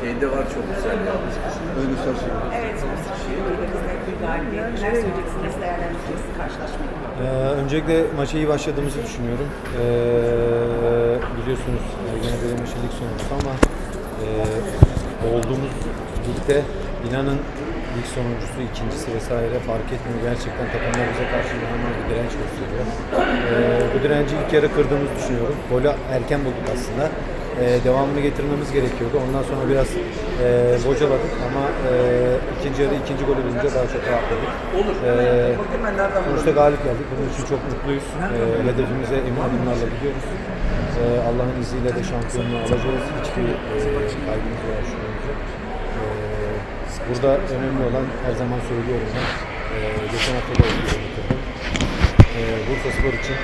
Şeyde var çok güzel ya. Öyle şey. Evet, sonuçta elimizde bir galibiyet. Neler söyleyeceksiniz, nasıl değerlendireceksiniz karşılaşmayı? Ee, öncelikle maça iyi başladığımızı düşünüyorum. Ee, biliyorsunuz yine benim için lig sonuncusu ama e, olduğumuz ligde inanın lig sonuncusu, ikincisi vesaire fark etmiyor. Gerçekten takımlar bize karşı inanılmaz bir direnç gösteriyor. Ee, bu direnci ilk yarı kırdığımızı düşünüyorum. Golü erken bulduk aslında. Ee, devamını getirmemiz gerekiyordu. Ondan sonra biraz e, bocaladık ama e, ikinci yarı ikinci golü bulunca daha çok rahatladık. Ee, sonuçta galip geldik. Bunun için çok mutluyuz. Ee, hedefimize emin adımlarla gidiyoruz. Ee, Allah'ın izniyle de şampiyonluğu alacağız. Hiçbir e, kaybımız veya şunumuz yok. Ee, burada önemli olan her zaman söylüyorum ben. E, geçen hafta da gibi e, Bursa Spor için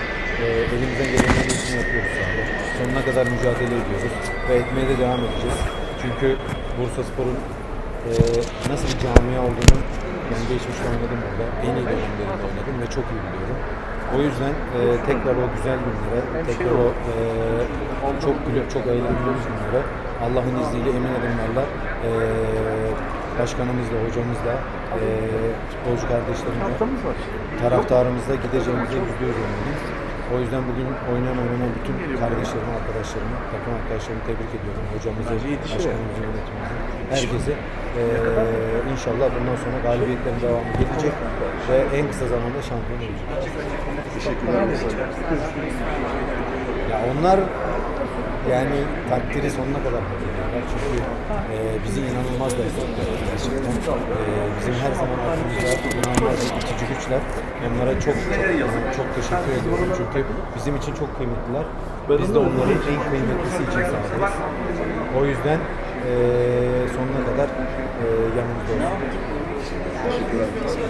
e, elimizden gelenin en iyisini yapıyoruz sahada. Sonuna kadar mücadele ediyoruz ve etmeye de devam edeceğiz. Çünkü Bursa Spor'un e, nasıl bir camia olduğunu ben geçmişte oynadım orada. En iyi dönemlerinde oynadım ve çok iyi biliyorum. O yüzden e, tekrar o güzel günlere, tekrar o e, çok gülüp çok eğlendiğimiz günlere Allah'ın izniyle emin adımlarla e, başkanımızla, hocamızla, e, futbolcu kardeşlerimle, taraftarımızla gideceğimize yüzde yüz eminim. O yüzden bugün oynayan oynanan bütün kardeşlerimi, arkadaşlarımı, takım arkadaşlarımı tebrik ediyorum. Hocamızı, başkanımızı, yönetimimizi, herkese. E, inşallah bundan sonra galibiyetlerin devamı gelecek ve en kısa zamanda şampiyon olacak. Ya onlar yani takdiri sonuna kadar ediyorlar. Çünkü e, bizi inanılmaz gerçekten. E, bizim her zaman aklımızda inanılmaz itici güçler. Onlara çok çok, çok teşekkür ediyorum. Çünkü bizim için çok kıymetliler. Biz de onların en kıymetlisi için sahadayız. O yüzden e, sonuna kadar e, yanımızda olsun.